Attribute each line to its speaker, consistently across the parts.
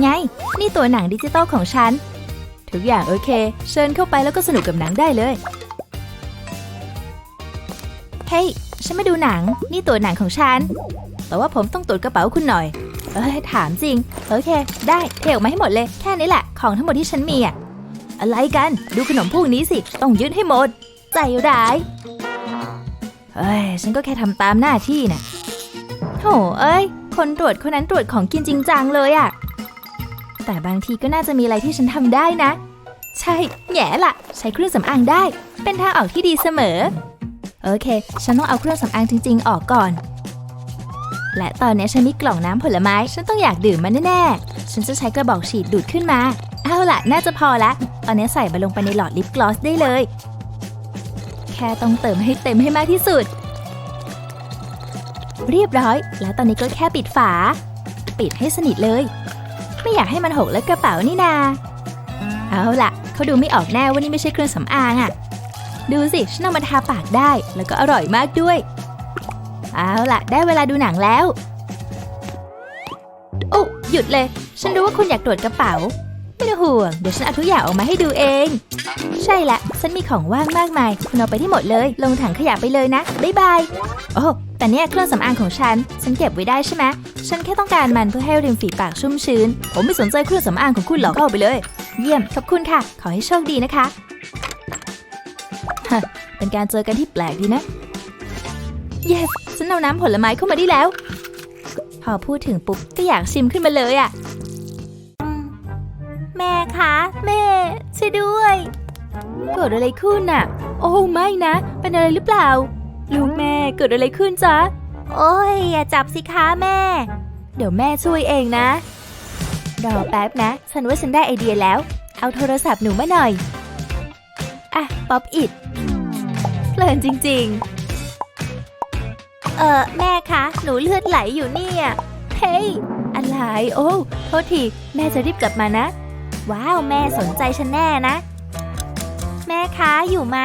Speaker 1: ไง นี่ตัวหนังดิจิตอลของฉัน ทุกอย่างโอเค เชิญเข้าไปแล้วก็สนุกกับหนังได้เลย เฮ้ย ฉันมาดูหนัง นี่ตัวหนังของฉัน แต่ว่าผมต้องตรวจกระเป๋าคุณหน่อย เอ้ย ถามจริง โอเค ได้เทออกมาให้หมดเลย แค่นี้แหละ ของทั้งหมดที่ฉันมีอะอะไรกัน ดูขนมพวกนี้สิ ต้องยึดให้หมด ใจร้าย เฮ้ย ฉันก็แค่ทำตามหน้าที่น่ะโถเอ้ย คนตรวจคนนั้นตรวจของกินจริงจังเลยอะ แต่บางทีก็น่าจะมีอะไรที่ฉันทำได้นะ ใช่ แง่ละใช้เครื่องสำอางได้ เป็นทางออกที่ดีเสมอ โอเค ฉันต้องเอาเครื่องสำอางจริง ๆ ออกก่อน และตอนนี้ฉันมีกล่องน้ำผลไม้ ฉันต้องอยากดื่มมันแน่ๆ ฉันจะใช้กระบอกฉีดดูดขึ้นมา เอาล่ะ น่าจะพอละตอนนี้ใส่มาลงไปในหลอดลิปกลอสได้เลย แค่ต้องเติมให้เต็มให้มากที่สุด เรียบร้อย แล้วตอนนี้ก็แค่ปิดฝา ปิดให้สนิทเลย ไม่อยากให้มันหกและกระเป๋านี่นา เอาล่ะ เขาดูไม่ออกแน่ว่านี่ไม่ใช่เครื่องสำอางอะดูสิ ฉันเอามาทาปากได้ แล้วก็อร่อยมากด้วย เอาล่ะ ได้เวลาดูหนังแล้ว โอ้หยุดเลย ฉันรู้ว่าคุณอยากตรวจกระเป๋า ไม่ต้องห่วง เดี๋ยวฉันเอาทุกอย่างออกมาให้ดูเอง ใช่ละฉันมีของว่างมากมาย คุณเอาไปที่หมดเลย ลงถังขยะไปเลยนะ บ๊ายบาย โอ้แต่เนี่ยเครื่องสำอางของฉัน ฉันเก็บไว้ได้ใช่ไหมฉันแค่ต้องการมันเพื่อให้ริมฝีปากชุ่มชื้น ผมไม่สนใจเครื่องสำอางของคุณหรอกเข้าไปเลย เยี่ยม ขอบคุณค่ะ ขอให้โชคดีนะคะฮะเป็นการเจอกันที่แปลกดีนะ yes ฉันเอาน้ำผลไม้เข้ามาได้แล้ว พอพูดถึงปุ๊บก็อยากชิมขึ้นมาเลยอะ่ะ แม่คะแม่ช่วยด้วยเกิดอะไรขึ้นน่ะ โอ้ไม่นะ เป็นอะไรหรือเปล่า ลูกแม่เกิดอะไรขึ้นจ๊ะ โอ้ยอย่าจับสิคะแม่ เดี๋ยวแม่ช่วยเองนะรอแป๊บนะ ฉันว่าฉันได้ไอเดียแล้ว เอาโทรศัพท์หนูมาหน่อย อะ ป๊อปอิดเพลินจริง ๆ เออแม่คะ หนูเลือดไหลอยู่เนี่ย เฮ้ย อะไร โอ้โทษที แม่จะรีบกลับมานะ ว้าวแม่สนใจฉันแน่นะ แม่คะอยู่ไหม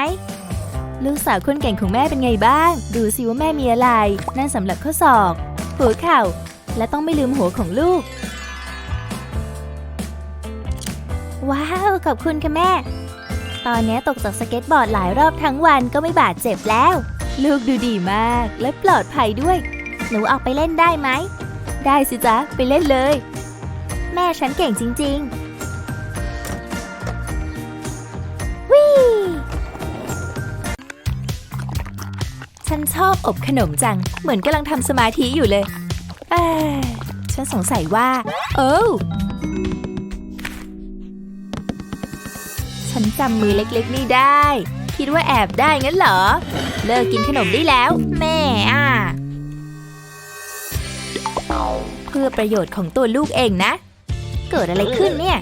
Speaker 1: ลูกสาวคนเก่งของแม่เป็นไงบ้าง ดูสิว่าแม่มีอะไร นั่นสำหรับข้อศอกหัวเข่า และต้องไม่ลืมหัวของลูก ว้าวขอบคุณค่ะแม่ ตอนนี้ตกจากสเก็ตบอร์ดหลายรอบทั้งวันก็ไม่บาดเจ็บแล้ว ลูกดูดีมากและปลอดภัยด้วย หนูออกไปเล่นได้ไหม ได้สิจ๊ะ ไปเล่นเลย แม่ฉันเก่งจริง ๆ ฉันชอบอบขนมจัง เหมือนกำลังทำสมาธิอยู่เลย เอ้ยฉันสงสัยว่า โอ้ฉันจำมือเล็กๆ นี่ได้ คิดว่าแอบได้งั้นเหรอ เลิกกินขนมได้แล้ว แม่อะ เพื่อประโยชน์ของตัวลูกเองนะ เกิดอะไรขึ้นเนี่ย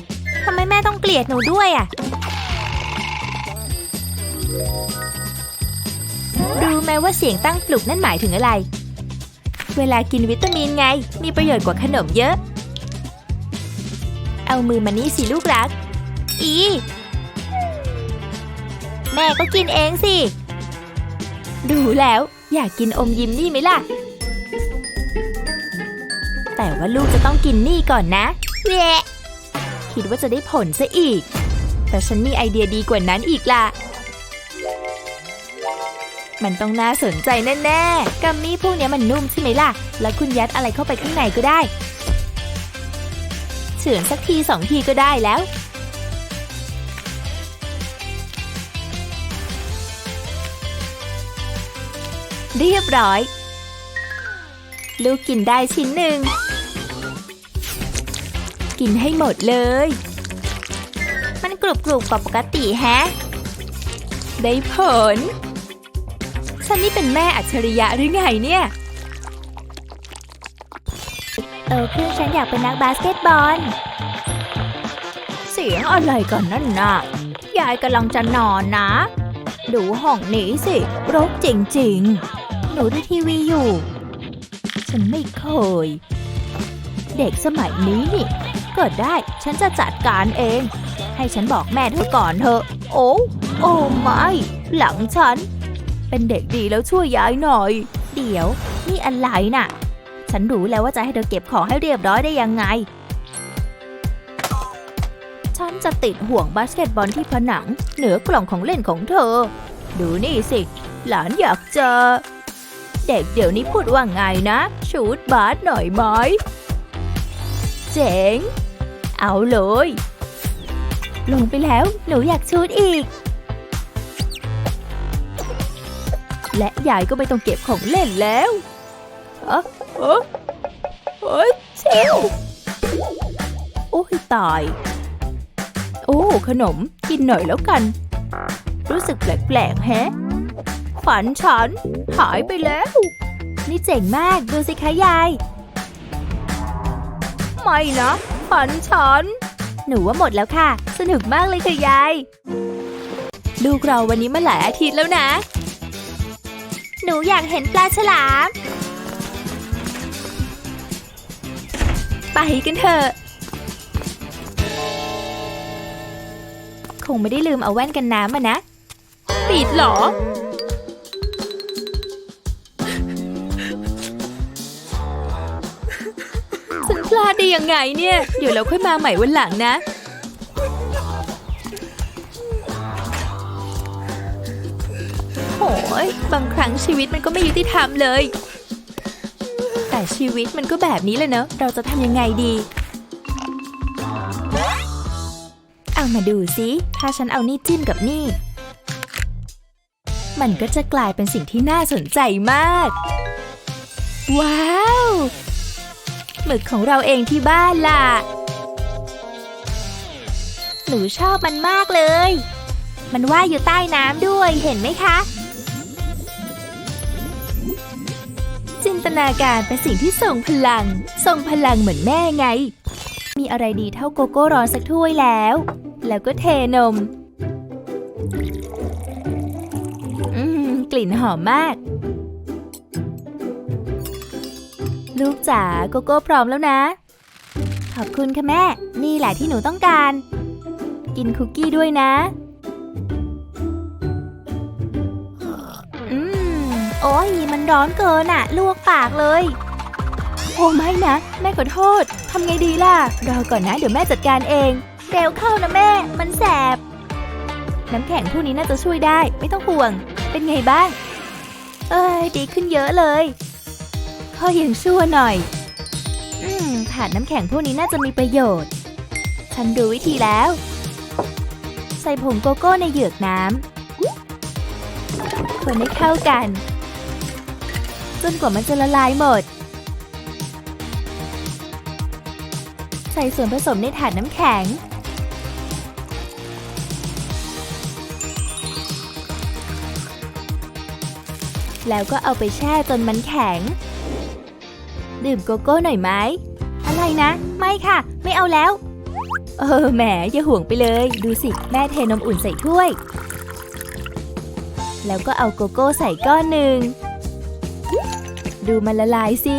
Speaker 1: ทำไมแม่ต้องเกลียดหนูด้วยอะ ไหมว่าเสียงตั้งปลุกนั่นหมายถึงอะไร เวลากินวิตามินไง มีประโยชน์กว่าขนมเยอะ เอามือมานี่สิลูกรัก อี แม่ก็กินเองสิ ดูแล้ว อยากกินอมยิ้มนี่ไหมล่ะ แต่ว่าลูกจะต้องกินนี่ก่อนนะแหละคิดว่าจะได้ผลซะอีก แต่ฉันมีไอเดียดีกว่านั้นอีกล่ะ มันต้องน่าสนใจแน่ๆ กัมมี่พวกนี้มันนุ่มใช่ไหมล่ะ แล้วคุณยัดอะไรเข้าไปข้างในก็ได้เฉือนสักทีสองทีก็ได้แล้ว เรียบร้อย ลูกกินได้ชิ้นหนึ่ง กินให้หมดเลย มันกรุบกรุบกว่าปกติแฮะ ได้ผล ฉันนี่เป็นแม่อัจฉริยะหรือไงเนี่ยเออเพื่อนฉันอยากเป็นนักบาสเกตบอล เสียงอะไรกันนั่นน่ะ ยายกำลังจะนอนนะ ดูห้องนี้สิ รกจริงๆ หนูดูทีวีอยู่ ฉันไม่เคย เด็กสมัยนี้นี่ เกิดได้ฉันจะจัดการเอง ให้ฉันบอกแม่เธอก่อนเถอะ โอ้ โอ้ไม่ หลังฉัน เป็นเด็กดีแล้วช่วยย้ายหน่อย เดี๋ยว นี่อะไรน่ะ ฉันรู้แล้วว่าจะให้เธอเก็บของให้เรียบร้อยได้ยังไง ฉันจะติดห่วงบาสเกตบอลที่ผนัง เหนือกล่องของเล่นของเธอ ดูนี่สิ หลานอยากเจอ เด็กเดี๋ยวนี้พูดว่าไงนะ ชูดบาสหน่อยไหมเจ๋ง เอาเลย ลงไปแล้ว หนูอยากชูดอีก และยายก็ไม่ต้องเก็บของเล่นแล้วเอะเอะเฮ้ยเชลโอ้ยตาย โอ้ ขนมกินหน่อยแล้วกัน รู้สึกแปลกๆแฮะ ฝันฉัน หายไปแล้ว นี่เจ๋งมาก ดูสิคะยาย ไม่นะ ฝันฉัน หนูว่าหมดแล้วค่ะ สนุกมากเลยค่ะยาย ลูกเราวันนี้มาหลายอาทิตย์แล้วนะ หนูอยากเห็นปลาฉลาม ไปกันเถอะ คงไม่ได้ลืมเอาแว่นกันน้ำมานะ ปิดหรอ ฉันพลาดได้ยังไงเนี่ย เดี๋ยวเราค่อยมาใหม่วันหลังนะ ยบางครั้งชีวิตมันก็ไม่ยุติธรรมเลย แต่ชีวิตมันก็แบบนี้เลยเนอะ เราจะทำยังไงดี เอามาดูสิถ้าฉันเอานี่จิ้มกับนี่ มันก็จะกลายเป็นสิ่งที่น่าสนใจมาก ว้าวหมึกของเราเองที่บ้านล่ะ หนูชอบมันมากเลย มันว่ายอยู่ใต้น้ำด้วยเห็นไหมคะ นาการเป็นสิ่งที่ส่งพลัง ส่งพลังเหมือนแม่ไง มีอะไรดีเท่าโกโก้ร้อนสักถ้วยแล้ว แล้วก็เทนม อืม กลิ่นหอมมาก ลูกจ๋าโกโก้พร้อมแล้วนะ ขอบคุณค่ะแม่ นี่แหละที่หนูต้องการ กินคุกกี้ด้วยนะ อืม โอ้ยมันร้อนเกินอะลวกปากเลย โอ้ไม่นะ แม่ขอโทษทำไงดีล่ะ รอก่อนนะ เดี๋ยวแม่จัดการเอง เร็วเข้านะแม่ มันแสบ น้ำแข็งพวกนี้น่าจะช่วยได้ ไม่ต้องห่วง เป็นไงบ้าง เอ้ยดีขึ้นเยอะเลยพ่อยังชั่วหน่อย อืมถาดน้ำแข็งพวกนี้น่าจะมีประโยชน์ ฉันรู้วิธีแล้ว ใส่ผงโกโก้ในเหยือกน้ำคนให้เข้ากัน จนกว่ามันจะละลายหมด ใส่ส่วนผสมในถาดน้ำแข็ง แล้วก็เอาไปแช่จนมันแข็ง ดื่มโกโก้หน่อยไหม อะไรนะ ไม่ค่ะ ไม่เอาแล้ว เออแหมอย่าห่วงไปเลย ดูสิ แม่เทนมอุ่นใส่ถ้วย แล้วก็เอาโกโก้ใส่ก้อนหนึ่ง ดูมันละลายสิ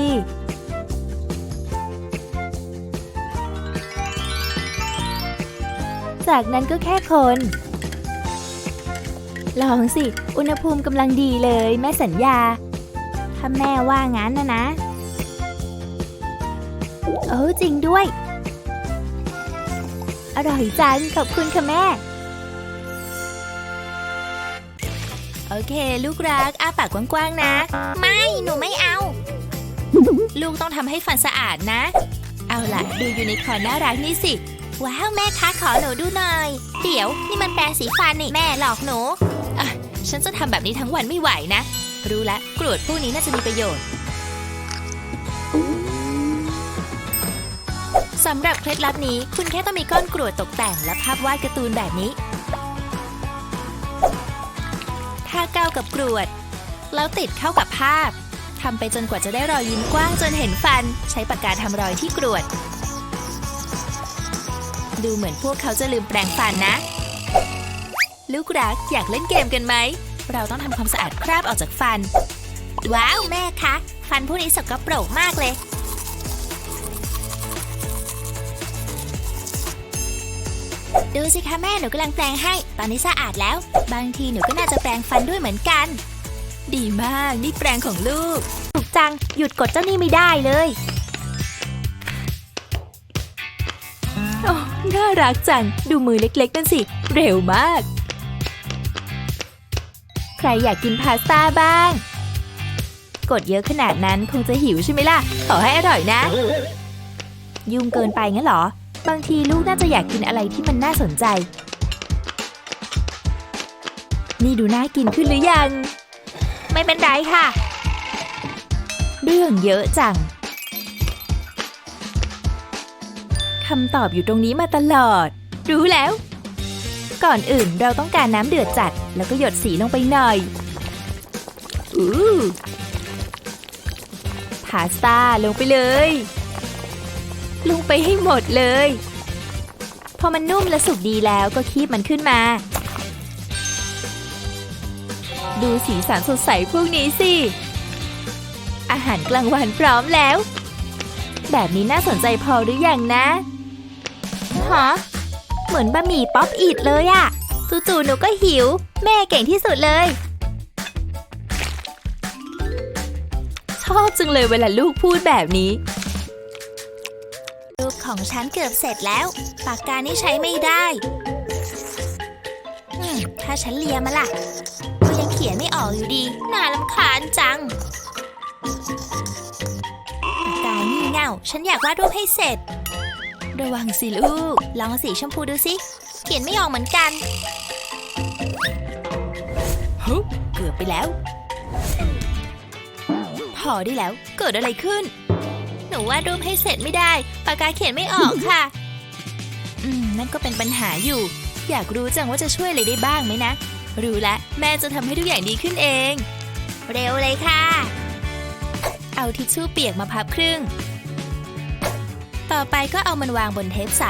Speaker 1: จากนั้นก็แค่คน ลองสิ อุณหภูมิกำลังดีเลยแม่สัญญา ถ้าแม่ว่างั้นนะนะเออจริงด้วย อร่อยจัง ขอบคุณค่ะแม่ โอเค ลูกรักอ้าปากกว้างๆนะ ไม่หนูไม่เอา ลูกต้องทำให้ฟันสะอาดนะ เอาล่ะ ดูยูนิคอร์นน่ารักนี่สิ ว้าวแม่คะขอหนูดูหน่อย เดี๋ยวนี่มันแปรสีฟันนี่แม่หลอกหนูอะฉันจะทำแบบนี้ทั้งวันไม่ไหวนะ รู้ละกรวดพวกนี้น่าจะมีประโยชน์สำหรับเคล็ดลับนี้ คุณแค่ต้องมีก้อนกรวดตกแต่งและภาพวาดการ์ตูนแบบนี้ กาวกับกรวด แล้วติดเข้ากับภาพทำไปจนกว่าจะได้รอยยิ้มกว้างจนเห็นฟัน ใช้ปากกาทำรอยที่กรวด ดูเหมือนพวกเขาจะลืมแปรงฟันนะ ลูกรักอยากเล่นเกมกันไหม เราต้องทำความสะอาดคราบออกจากฟัน ว้าว แม่คะ ฟันพวกนี้สกปรกมากเลย ดูสิคะแม่หนูกำลังแปรงให้ ตอนนี้สะอาดแล้ว บางทีหนูก็น่าจะแปรงฟันด้วยเหมือนกัน ดีมากนี่แปรงของลูก ถูกจัง หยุดกดเจ้านี่ไม่ได้เลยโอ้น่ารักจัง ดูมือเล็กๆนั่นสิ เร็วมาก ใครอยากกินพาสต้าบ้าง กดเยอะขนาดนั้นคงจะหิวใช่ไหมล่ะ ขอให้อร่อยนะ ยุ่งเกินไปงั้นเหรอ บางทีลูกน่าจะอยากกินอะไรที่มันน่าสนใจ นี่ดูน่ากินขึ้นหรือยัง ไม่เป็นไรค่ะ เรื่องเยอะจังคำตอบอยู่ตรงนี้มาตลอด รู้แล้ว ก่อนอื่นเราต้องการน้ำเดือดจัด แล้วก็หยดสีลงไปหน่อย อู้พาสต้าลงไปเลย ลงไปให้หมดเลย พอมันนุ่มและสุกดีแล้วก็คีบมันขึ้นมา ดูสีสันสดใสพวกนี้สิ อาหารกลางวันพร้อมแล้ว แบบนี้น่าสนใจพอหรือยังนะฮะเหมือนบะหมี่ป๊อปอีดเลยอะจู่ๆหนูก็หิว แม่เก่งที่สุดเลย ชอบจังเลยเวลาลูกพูดแบบนี้ ของฉันเกือบเสร็จแล้ว ปากกานี่ใช้ไม่ได้ถ้าฉันเลียมาล่ะก็ยังเขียนไม่ออกอยู่ดี น่าลำคาญจัง ปากกานี่เง่า ฉันอยากวาดรูปให้เสร็จ ระวังสิลูก ลองสีชมพูดูสิ เขียนไม่ออกเหมือนกันฮึเกือบไปแล้ว พอได้แล้ว เกิดอะไรขึ้น หนูวาดรูปให้เสร็จไม่ได้ ปากกาเขียนไม่ออกค่ะ อืม นั่นก็เป็นปัญหาอยู่ อยากรู้จังว่าจะช่วยอะไรได้บ้างไหมนะ รู้ละ แม่จะทำให้ทุกอย่างดีขึ้นเอง เร็วเลยค่ะ เอาทิชชู่เปียกมาพับครึ่ง ต่อไปก็เอามันวางบนเทปใส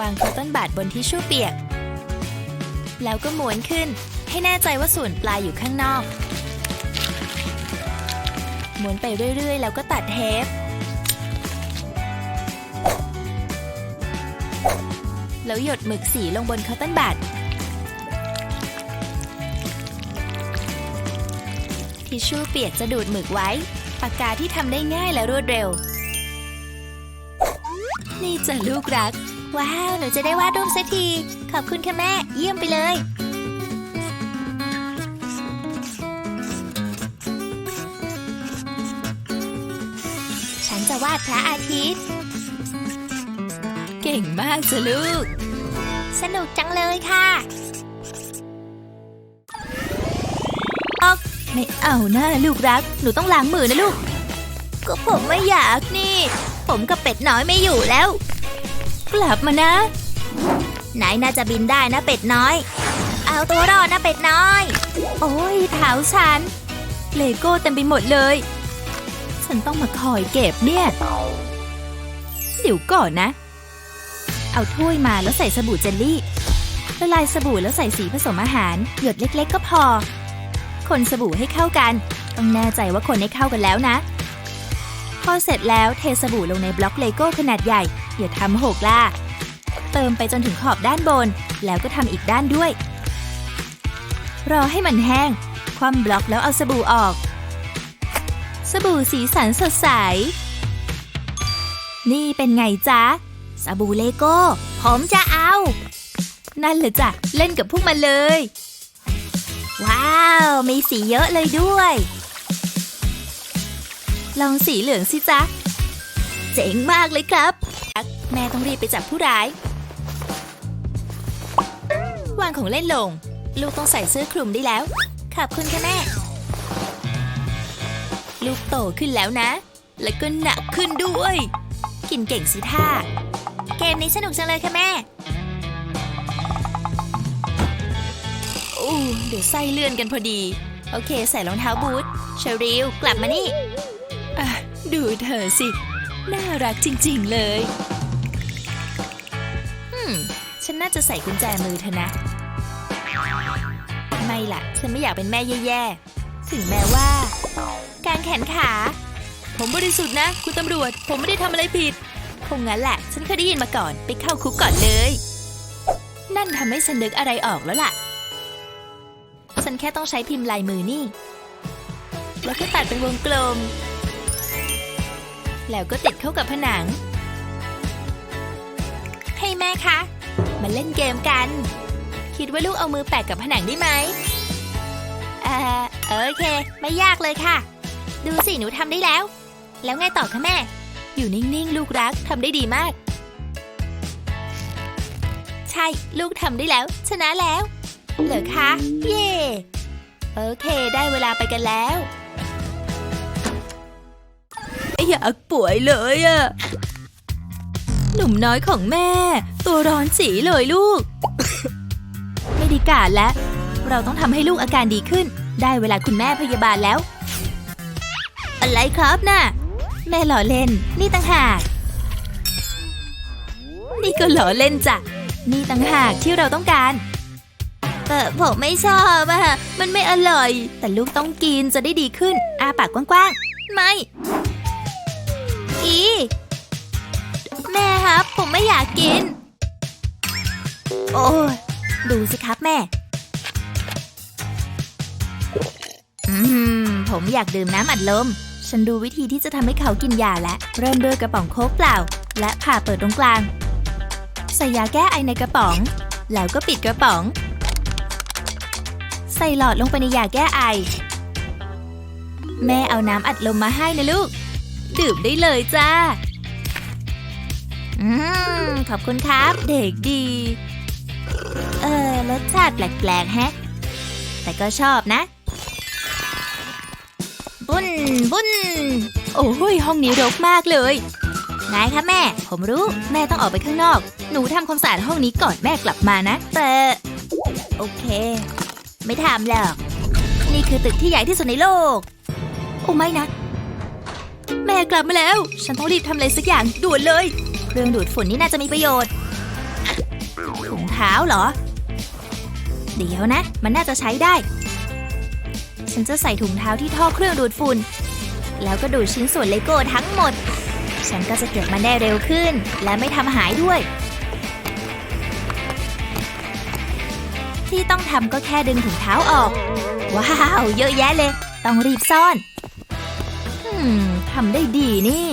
Speaker 1: วางคอตตอนบัดบนทิชชู่เปียก แล้วก็ม้วนขึ้น ให้แน่ใจว่าส่วนปลายอยู่ข้างนอก ม้วนไปเรื่อย ๆ แล้วก็ตัดเทป แล้วหยดหมึกสีลงบนคอตตอนบัดทิชชู่เปียกจะดูดหมึกไว้ ปากกาที่ทำได้ง่ายและรวดเร็ว นี่จะลูกรัก ว้าว หนูจะได้วาดรูปสักที ขอบคุณค่ะแม่ เยี่ยมไปเลย ระอาทิตย์เก่งมากจ้ะลูก สนุกจังเลยค่ะไม่เอานะลูกรัก หนูต้องล้างมือนะลูก ก็ผมไม่อยากนี่ ผมกับเป็ดน้อยไม่อยู่แล้ว กลับมานะ ไหนน่าจะบินได้นะเป็ดน้อย เอาตัวรอดนะเป็ดน้อย โอ้ยเท้าฉัน เลโก้เต็มไปหมดเลย ฉันต้องมาคอยเก็บเนี่ย เดี๋ยวก่อนนะ เอาถ้วยมาแล้วใส่สบู่เจลลี่ ละลายสบู่แล้วใส่สีผสมอาหาร หยดเล็กๆ ก็พอ คนสบู่ให้เข้ากัน ต้องแน่ใจว่าคนให้เข้ากันแล้วนะ พอเสร็จแล้วเทสบู่ลงในบล็อกเลโก้ขนาดใหญ่ อย่าทำหกล่ะ เติมไปจนถึงขอบด้านบน แล้วก็ทำอีกด้านด้วย รอให้มันแห้ง คว่ำบล็อกแล้วเอาสบู่ออก สบู่สีสันสดใส นี่เป็นไงจ๊ะ สบู่เลโก้ ผมจะเอา นั่นเลยจ้ะ เล่นกับพวกมันเลย ว้าว มีสีเยอะเลยด้วย ลองสีเหลืองสิจ๊ะ เจ๋งมากเลยครับ แม่ต้องรีบไปจับผู้ร้ายวางของเล่นลง ลูกต้องใส่เสื้อคลุมได้แล้ว ขอบคุณค่ะแม่ ลูกโตขึ้นแล้วนะ แล้วก็หนักขึ้นด้วย กินเก่งสิท่า เกมนี้สนุกจังเลยค่ะแม่อู้เดี๋ยวไส้เลื่อนกันพอดี โอเค ใส่รองเท้าบูทเชอริลกลับมานี่อะดูเธอสิ น่ารักจริง ๆ เลยอืมฉันน่าจะใส่กุญแจมือเธอนะ ไม่ล่ะ ฉันไม่อยากเป็นแม่แย่ๆ ถึงแม้ว่า การแขนขา ผมบริสุทธิ์นะ คุณตำรวจ ผมไม่ได้ทำอะไรผิด คงงั้นแหละ ฉันเคยได้ยินมาก่อน ไปเข้าคุกก่อนเลย นั่นทำให้ฉันนึกอะไรออกแล้วล่ะ ฉันแค่ต้องใช้พิมพ์ลายมือนี่ แล้วก็ตัดเป็นวงกลม แล้วก็ติดเข้ากับผนัง ให้แม่คะ มาเล่นเกมกัน คิดว่าลูกเอามือแปะกับผนังได้ไหมเอ่อโอเค ไม่ยากเลยค่ะ ดูสิ หนูทำได้แล้ว แล้วไงต่อคะแม่ อยู่นิ่งๆ ลูกรักทำได้ดีมาก ใช่ ลูกทำได้แล้ว ชนะแล้ว เหรอคะ เย่โอเค ได้เวลาไปกันแล้วอยากป่วยเลยอะหนุ่มน้อยของแม่ ตัวร้อนสีเลยลูก ไม่ดีการแล้ว เราต้องทำให้ลูกอาการดีขึ้น ได้เวลาคุณแม่พยาบาลแล้ว อะไรครับน่ะ แม่หล่อเล่น นี่ต่างหาก นี่ก็หล่อเล่นจ้ะ นี่ต่างหากที่เราต้องการแต่ผมไม่ชอบอะมันไม่อร่อย แต่ลูกต้องกินจะได้ดีขึ้น อาปากกว้างๆ ไม่ อี แม่ครับ ผมไม่อยากกิน โอ้ดูสิครับแม่ อืม ผมอยากดื่มน้ำอัดลม ฉันดูวิธีที่จะทำให้เขากินยาแล้วเริ่มด้วยกระป๋องโค้กเปล่า และผ่าเปิดตรงกลาง ใส่ยาแก้ไอในกระป๋อง แล้วก็ปิดกระป๋อง ใส่หลอดลงไปในยาแก้ไอ แม่เอาน้ำอัดลมมาให้นะลูก ดื่มได้เลยจ้า อืม ขอบคุณครับ เด็กดี เออรสชาติแปลกๆแฮะ แต่ก็ชอบนะ บุ้นบุ้นโอ้ยห้องนี้รกมากเลยไงคะแม่ ผมรู้ แม่ต้องออกไปข้างนอก หนูทำความสะอาดห้องนี้ก่อนแม่กลับมานะ แต่โอเค ไม่ทำหรอก นี่คือตึกที่ใหญ่ที่สุดในโลก โอ้ไม่นะ แม่กลับมาแล้ว ฉันต้องรีบทำอะไรสักอย่างด่วนเลย เครื่องดูดฝุ่นนี่น่าจะมีประโยชน์ถุงเท้าเหรอ เดี๋ยวนะ มันน่าจะใช้ได้ ฉันจะใส่ถุงเท้าที่ท่อเครื่องดูดฝุ่น แล้วก็ดูดชิ้นส่วนเลโก้ทั้งหมด ฉันก็จะเก็บมันได้เร็วขึ้น และไม่ทำหายด้วย ที่ต้องทำก็แค่ดึงถุงเท้าออก ว้าว เยอะแยะเลย ต้องรีบซ่อนอืมทำได้ดีนี่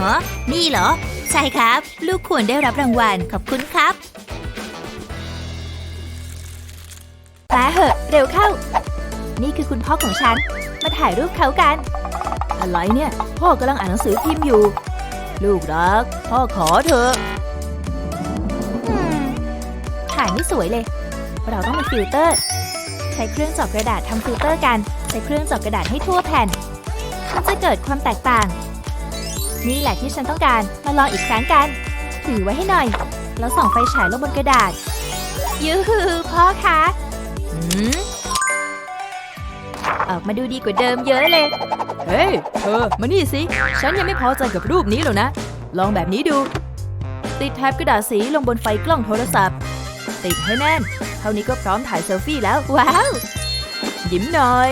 Speaker 1: ฮะนี่เหรอ ใช่ครับ ลูกควรได้รับรางวัล ขอบคุณครับแปเหอะ เร็วเข้า นี่คือคุณพ่อของฉัน มาถ่ายรูปเขากัน อะไรเนี่ย พ่อกำลังอ่านหนังสือพิมพ์อยู่ ลูกรัก พ่อขอเถอะอืมถ่ายไม่สวยเลย เราต้องมีฟิลเตอร์ ใช้เครื่องเจอบกระดาษทำฟิลเตอร์กัน ใช้เครื่องเจอบกระดาษให้ทั่วแผ่น มันจะเกิดความแตกต่าง นี่แหละที่ฉันต้องการ มาลองอีกครั้งกัน ถือไว้ให้หน่อย แล้วส่องไฟฉายลงบนกระดาษยูฮูพ่อคะหืม ออกมาดูดีกว่าเดิมเยอะเลย
Speaker 2: เฮ้ย เธอ มานี่สิ ฉันยังไม่พอใจกับรูปนี้หรอกนะ ลองแบบนี้ดู ติดแท็บกระดาษสีลงบนไฟกล้องโทรศัพท์ ติดให้แน่น เท่านี้ก็พร้อมถ่ายเซลฟี่แล้ว
Speaker 1: ว้าว
Speaker 2: ยิ้มหน่อย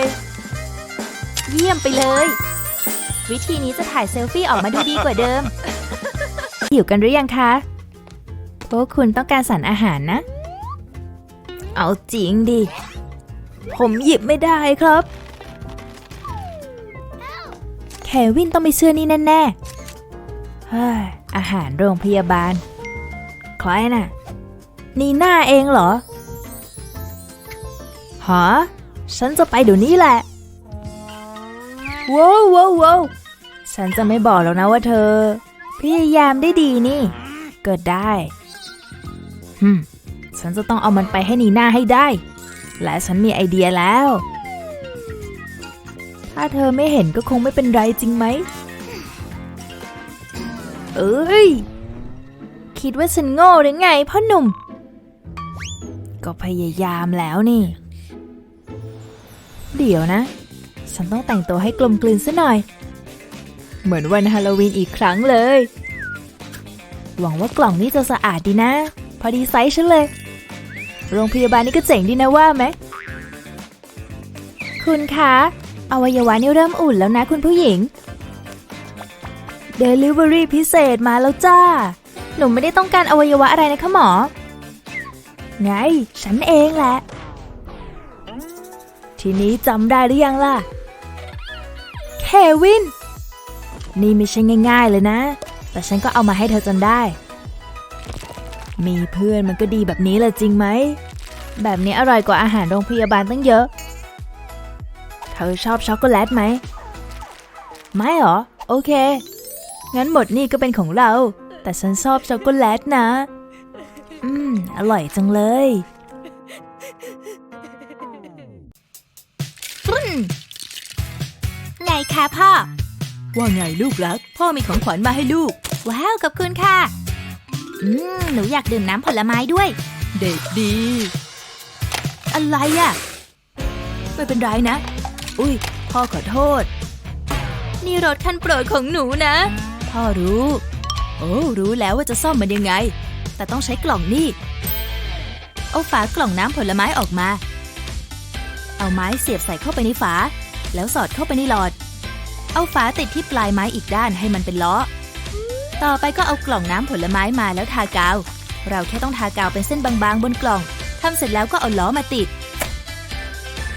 Speaker 1: เยี่ยมไปเลย วิธีนี้จะถ่ายเซลฟี่ออกมาดูดีกว่าเดิม หิวกันหรือยังคะ พวกคุณต้องการสารอาหารนะ เอาจริงดิผมหยิบไม่ได้ครับ แควินต้องไม่เชื่อนี่แน่ๆเฮ้ยอาหารโรงพยาบาล ใครน่ะ นี่หน้าเองเหรอฮะฉันจะไปเดี๋ยวนี้แหละว้าวว้าวฉันจะไม่บอกแล้วนะว่าเธอ พยายามได้ดีนี่ เกิดได้ฮึมฉันจะต้องเอามันไปให้นีหน้าให้ได้ และฉันมีไอเดียแล้ว ถ้าเธอไม่เห็นก็คงไม่เป็นไรจริงไหม เอ้ย คิดว่าฉันโง่หรือไงพ่อหนุ่ม ก็พยายามแล้วนี่ เดี๋ยวนะ ฉันต้องแต่งตัวให้กลมกลืนซะหน่อย เหมือนวันฮาโลวีนอีกครั้งเลย หวังว่ากล่องนี้จะสะอาดดีนะ พอดีไซส์ฉันเลย โรงพยาบาลนี่ก็เจ๋งดีนะว่าไหม คุณคะ อวัยวะนี่เริ่มอุ่นแล้วนะคุณผู้หญิง Delivery พิเศษมาแล้วจ้า หนูไม่ได้ต้องการอวัยวะอะไรนะคะหมอ ไง ฉันเองแหละ ทีนี้จำได้หรือยังล่ะ เควิน นี่ไม่ใช่ง่าย ๆเลยนะ แต่ฉันก็เอามาให้เธอจนได้
Speaker 2: มีเพื่อนมันก็ดีแบบนี้แหละจริงไหม
Speaker 1: แบบนี้อร่อยกว่าอาหารโรงพยาบาลตั้งเยอะ
Speaker 2: เธอชอบช็อกโกแลตไหม
Speaker 1: ไม่หรอ
Speaker 2: โอเค งั้นหมดนี่ก็เป็นของเรา แต่ฉันชอบช็อกโกแลตนะ อืม อร่อยจังเลย
Speaker 1: ไงคะพ่อ
Speaker 2: ว่าไงลูกรัก พ่อมีของขวัญมาให้ลูก
Speaker 1: ว้าวขอบคุณค่ะ อืม หนูอยากดื่มน้ำผลไม้ด้วย
Speaker 2: เด็กดี อะไรอะ่ะ ไม่เป็นไรนะ อุ้ย พ่อขอโทษ
Speaker 1: นี่รถคันโปรดของหนูนะ
Speaker 2: พ่อรู้ โอ้รู้แล้วว่าจะซ่อมมันยังไง แต่ต้องใช้กล่องนี่ เอาฝากล่องน้ำผลไม้ออกมา เอาไม้เสียบใส่เข้าไปในฝา แล้วสอดเข้าไปในหลอด เอาฝาติดที่ปลายไม้อีกด้านให้มันเป็นล้อ ต่อไปก็เอากล่องน้ำผลไม้มาแล้วทากาว เราแค่ต้องทากาวเป็นเส้นบางๆบนกล่องทำเสร็จแล้วก็เอาล้อมาติด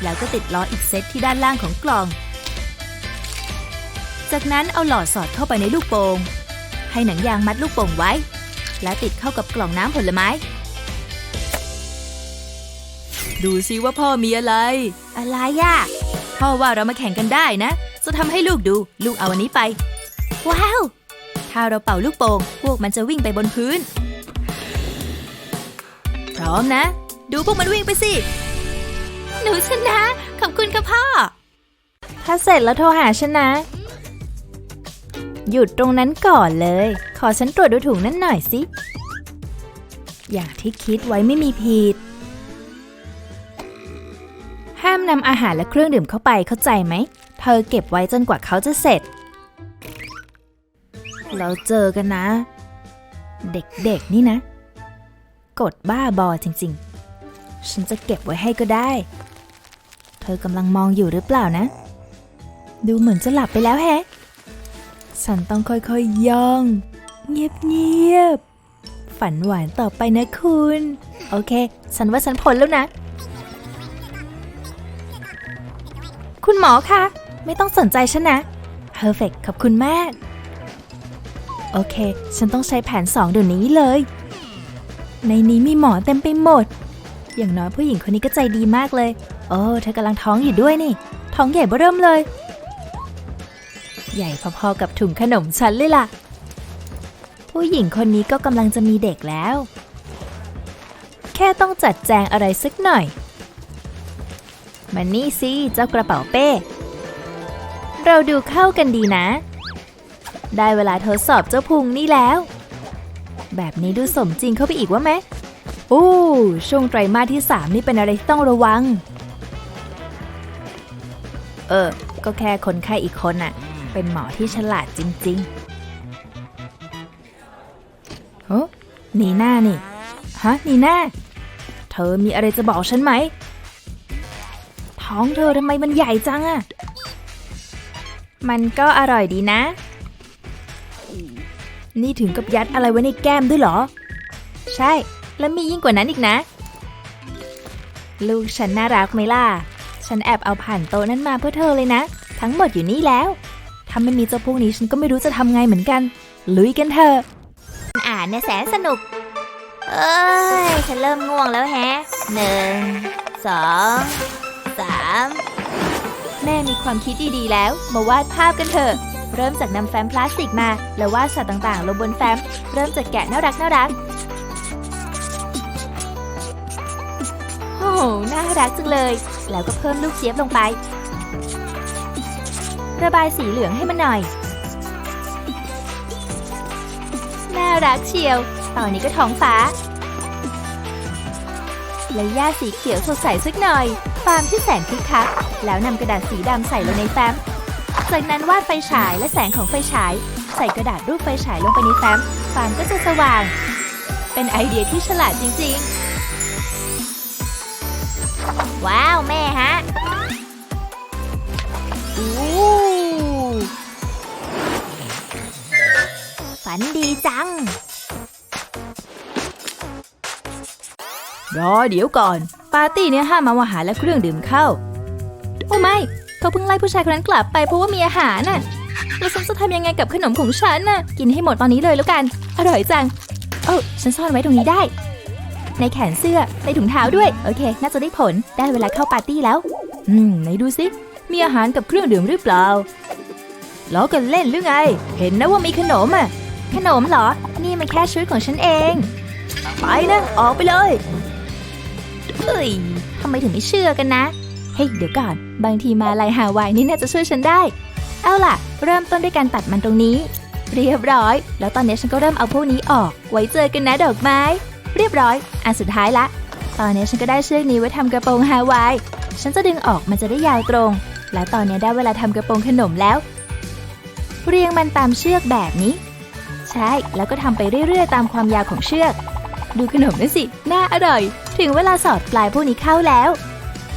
Speaker 2: แล้วก็ติดล้ออีกเซตที่ด้านล่างของกล่อง จากนั้นเอาหลอดสอดเข้าไปในลูกโป่งให้หนังยางมัดลูกโป่งไว้ และติดเข้ากับกล่องน้ำผลไม้ ดูซิว่าพ่อมีอะไร
Speaker 1: อะไรอะ
Speaker 2: พ่อว่าเรามาแข่งกันได้นะ จะทำให้ลูกดู ลูกเอาอันนี้ไป
Speaker 1: ว้าว
Speaker 2: ถ้าเราเป่าลูกโป่งพวกมันจะวิ่งไปบนพื้น พร้อมนะ ดูพวกมันวิ่งไปสิ
Speaker 1: หนูชนะ ขอบคุณค่ะพ่อ ถ้าเสร็จแล้วโทรหาฉันนะ หยุดตรงนั้นก่อนเลย ขอฉันตรวจดูถุงนั้นหน่อยสิ
Speaker 2: อย่างที่คิดไว้ไม่มีผิด
Speaker 1: ห้ามนำอาหารและเครื่องดื่มเข้าไปเข้าใจไหม เธอเก็บไว้จนกว่าเขาจะเสร็จ
Speaker 2: เราเจอกันนะ เด็กๆนี่นะ กดบ้าบอจริงๆ ฉันจะเก็บไว้ให้ก็ได้ ธอกำลังมองอยู่หรือเปล่านะ ดูเหมือนจะหลับไปแล้วแฮะ ฉันต้องค่อยๆย่อง เงียบๆ ฝันหวานต่อไปนะคุณ
Speaker 1: โอเค ฉันว่าฉันพ้นแล้วนะ คุณหมอคะ ไม่ต้องสนใจฉันนะ
Speaker 2: Perfect ขอบคุณมาก โอเค ฉันต้องใช้แผนสองเดี๋ยวนี้เลย ในนี้มีหมอเต็มไปหมดอย่างน้อยผู้หญิงคนนี้ก็ใจดีมากเลย โอ้เธอกำลังท้องอยู่ด้วยนี่ ท้องใหญ่เบ้อเริ่มเลย ใหญ่พอๆกับถุงขนมฉันเลยล่ะ ผู้หญิงคนนี้ก็กำลังจะมีเด็กแล้ว แค่ต้องจัดแจงอะไรสักหน่อยมานี่สิเจ้ากระเป๋าเป้ เราดูเข้ากันดีนะ ได้เวลาทดสอบเจ้าพุงนี่แล้ว แบบนี้ดูสมจริงเข้าไปอีกว่าไหมโอ้ช่วงไตรมาสที่สามนี่เป็นอะไรที่ต้องระวัง เออ ก็แค่คนไข้อีกคนน่ะเป็นหมอที่ฉลาดจริงๆโอ้นีหน้านี่ ฮะ นีหน้าเธอมีอะไรจะบอกฉันไหม ท้องเธอทำไมมันใหญ่จังอะ
Speaker 1: มันก็อร่อยดีนะ
Speaker 2: นี่ถึงกับยัดอะไรไว้ในแก้มด้วยเหรอ
Speaker 1: ใช่ แล้วมียิ่งกว่านั้นอีกนะ ลูกฉันน่ารักไหมล่ะ ฉันแอบเอาผ่านโต๊ะนั้นมาเพื่อเธอเลยนะ ทั้งหมดอยู่นี่แล้ว
Speaker 2: ถ้าไม่มีเจ้าพวกนี้ฉันก็ไม่รู้จะทำไงเหมือนกัน ลุยกันเถอะ
Speaker 1: อ่านเนี่ยแสนสนุก เอ้ย ฉันเริ่มง่วงแล้วแฮะหนึ่งสองสามแม่มีความคิดดีๆแล้ว มาวาดภาพกันเถอะ เริ่มจากนำแฟ้มพลาสติกมา แล้ววาดสัตว์ต่างๆ ลงบนแฟ้ม เริ่มจากแกะน่ารักน่ารักโอ้โหน่ารักจังเลย แล้วก็เพิ่มลูกเจี๊ยบลงไป ระบายสีเหลืองให้มันหน่อย น่ารักเชียว ตอนนี้ก็ท้องฟ้า และหญ้าสีเขียวสดใสสักหน่อย ฟาร์มที่แสนคึกคัก แล้วนำกระดาษสีดำใส่ลงในแฟ้ม จากนั้นวาดไฟฉายและแสงของไฟฉาย ใส่กระดาษรูปไฟฉายลงไปในแฟ้ม ฟาร์มก็จะสว่าง เป็นไอเดียที่ฉลาดจริง ๆ ว้าวแม่ฮะอู้ฝันดีจัง
Speaker 2: รอเดี๋ยวก่อน ปาร์ตี้เนี่ยห้ามเอาอาหารและเครื่องดื่มเข้า
Speaker 1: โอ้ไม่ เขาเพิ่งไล่ผู้ชายคนนั้นกลับไปเพราะว่ามีอาหารน่ะ แล้วฉันจะทำยังไงกับขนมของฉันน่ะ กินให้หมดตอนนี้เลยแล้วกัน อร่อยจังโออฉันซ่อนไว้ตรงนี้ได้ ในแขนเสื้อในถุงเท้าด้วย โอเค น่าจะได้ผลได้เวลาเข้าปาร์ตี้แล้ว
Speaker 2: อืม ไหนดูสิ มีอาหารกับเครื่องดื่มหรือเปล่าล้อกันเล่นหรือไง เห็นนะว่ามีขนมอะ
Speaker 1: ขนมเหรอ นี่มันแค่ชุดของฉันเอง
Speaker 2: ไปนะ ออกไปเลย
Speaker 1: เฮ้ยทำไมถึงไม่เชื่อกันนะ เฮ้ย เดี๋ยวก่อน บางทีมาลายฮาวายนี่น่าจะช่วยฉันได้ เอาล่ะ เริ่มต้นด้วยการตัดมันตรงนี้ เรียบร้อย แล้วตอนนี้ฉันก็เริ่มเอาพวกนี้ออก ไว้เจอกันนะดอกไม้ เรียบร้อย อันสุดท้ายละ ตอนนี้ฉันก็ได้เชือกนี้ไว้ทำกระโปรงฮาวาย ฉันจะดึงออกมันจะได้ยาวตรง และตอนนี้ได้เวลาทำกระโปรงขนมแล้ว เรียงมันตามเชือกแบบนี้ ใช่ แล้วก็ทำไปเรื่อยๆ ตามความยาวของเชือก ดูขนมนั่นสิ น่าอร่อย ถึงเวลาสอดปลายพวกนี้เข้าแล้ว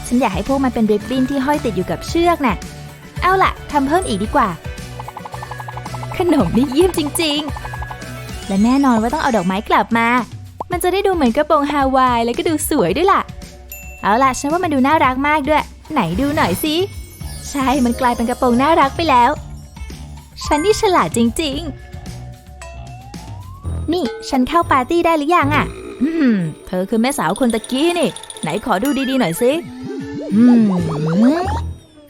Speaker 1: ฉันอยากให้พวกมันเป็นริบบิ้นที่ห้อยติดอยู่กับเชือกน่ะ เอาล่ะทำเพิ่มอีกดีกว่า ขนมนี่เยี่ยมจริง ๆ และแน่นอนว่าต้องเอาดอกไม้กลับมา มันจะได้ดูเหมือนกระโปรงฮาวายแล้วก็ดูสวยด้วยล่ะ เอาล่ะฉันว่ามันดูน่ารักมากด้วย ไหนดูหน่อยสิใช่มันกลายเป็นกระโปรงน่ารักไปแล้ว ฉันนี่ฉลาดจริง ๆ นี่ฉันเข้าปาร์ตี้ได้หรือยังอะ
Speaker 2: อืม เธอคือแม่สาวคนตะกี้นี่ ไหนขอดูดีๆหน่อยสิอืม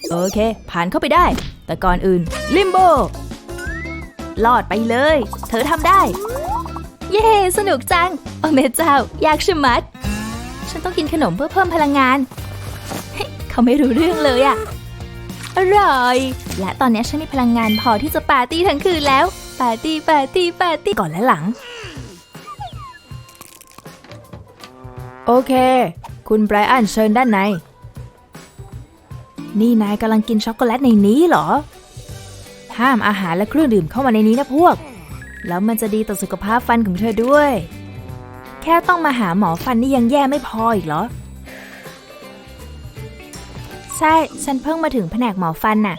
Speaker 2: โอเค ผ่านเข้าไปได้ แต่ก่อนอื่น ลิมโบลอดไปเลย เธอทำได้
Speaker 1: เย้สนุกจัง โอ้แม่เจ้า อยากชะมัด ฉันต้องกินขนมเพื่อเพิ่มพลังงานเฮ้เขาไม่รู้เรื่องเลยอะอร่อย และตอนนี้ฉันมีพลังงานพอที่จะปาร์ตี้ทั้งคืนแล้ว ปาร์ตี้ปาร์ตี้ปาร์ตี้
Speaker 2: ก่อนและหลัง โอเค คุณไบรอันเชิญด้านใน นี่นายกำลังกินช็อกโกแลตในนี้เหรอ ห้ามอาหารและเครื่องดื่มเข้ามาในนี้นะพวก แล้วมันจะดีต่อสุขภาพฟันของเธอด้วย แค่ต้องมาหาหมอฟันนี่ยังแย่ไม่พออีกเหรอ
Speaker 1: ใช่ ฉันเพิ่งมาถึงแผนกหมอฟันน่ะ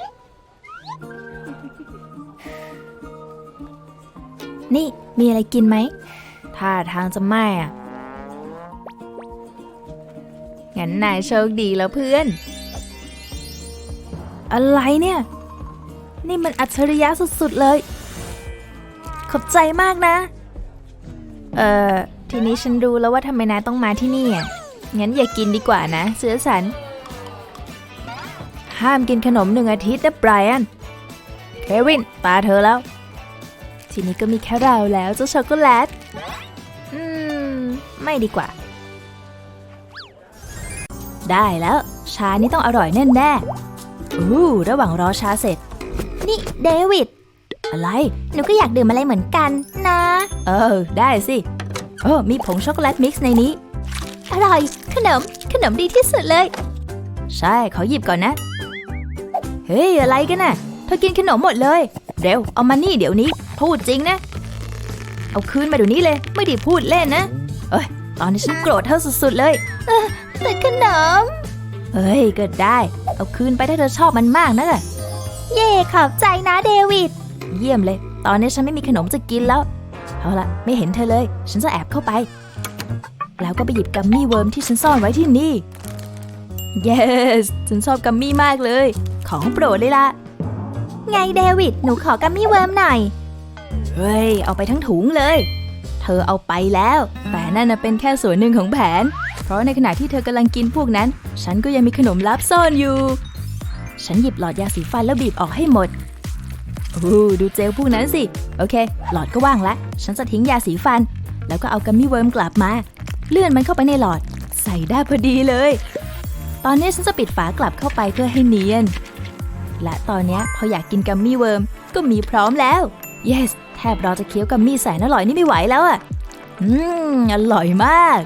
Speaker 1: นี่มีอะไรกินไหม
Speaker 2: ถ้าทางจะไม่อะ
Speaker 1: งั้นนายโชคดีแล้วเพื่อน
Speaker 2: อะไรเนี่ย นี่มันอัจฉริยะสุดๆเลย ขอบใจมากนะ
Speaker 1: เอ่อ ทีนี้ฉันรู้แล้วว่าทำไมนายต้องมาที่นี่อะ งั้นอย่ากินดีกว่านะ เสือสัน
Speaker 2: ห้ามกินขนมหนึ่งอาทิตย์นะไบรอัน เควิน ตาเธอแล้ว
Speaker 1: ทีนี้ก็มีแค่เราแล้วเจ้าช็อกโกแลต อืม ไม่ดีกว่า ได้แล้ว ชานี่ต้องอร่อยแน่แน่อู้ระหว่างรอชาเสร็จ นี่เดวิด
Speaker 2: อะไร
Speaker 1: หนูก็อยากดื่มอะไรเหมือนกันนะ
Speaker 2: เออ ได้สิเออมีผงช็อกโกแลตมิกซ์ในนี้
Speaker 1: อร่อย ขนม ขนมดีที่สุดเลย
Speaker 2: ใช่ขอหยิบก่อนนะ เฮ้ย อะไรกันน่ะ เธอกินขนมหมดเลย เร็ว เอามานี่เดี๋ยวนี้ พูดจริงนะ เอาคืนมาเดี๋ยวนี้เลย ไม่ได้พูดเล่นนะ เอ้ย ตอนนี้ฉันโกรธเธอสุดๆเลย
Speaker 1: แต่ขนม
Speaker 2: เฮ้ย ก็ได้ เอาคืนไปถ้าเธอชอบมันมากนะ
Speaker 1: เย่ขอบใจนะเดวิด
Speaker 2: เยี่ยมเลย ตอนนี้ฉันไม่มีขนมจะกินแล้ว เอาละไม่เห็นเธอเลย ฉันจะแอบเข้าไป แล้วก็ไปหยิบกัมมี่เวิร์มที่ฉันซ่อนไว้ที่นี่ yes ฉันชอบกัมมี่มากเลย ของโปรดเลยล่ะ
Speaker 1: ไงเดวิด หนูขอกัมมี่เวิร์มหน่อย
Speaker 2: เฮ้ย เอาไปทั้งถุงเลย เธอเอาไปแล้ว แต่นั่นน่ะเป็นแค่ส่วนหนึ่งของแผน เพราะในขณะที่เธอกำลังกินพวกนั้น ฉันก็ยังมีขนมลับซ่อนอยู่ ฉันหยิบหลอดยาสีฟันแล้วบีบออกให้หมด อู้ดูเจลพวกนั้นสิ โอเค หลอดก็ว่างแล้ว ฉันจะทิ้งยาสีฟัน แล้วก็เอากัมมี่เวิร์มกลับมา เลื่อนมันเข้าไปในหลอด ใส่ได้พอดีเลย ตอนนี้ฉันจะปิดฝากลับเข้าไปเพื่อให้เนียน และตอนนี้พออยากกินกัมมี่เวิร์มก็มีพร้อมแล้ว yes แทบรอจะเคี้ยวกัมมี่แสนอร่อยนี่ไม่ไหวแล้วอะ อืม อร่อยมาก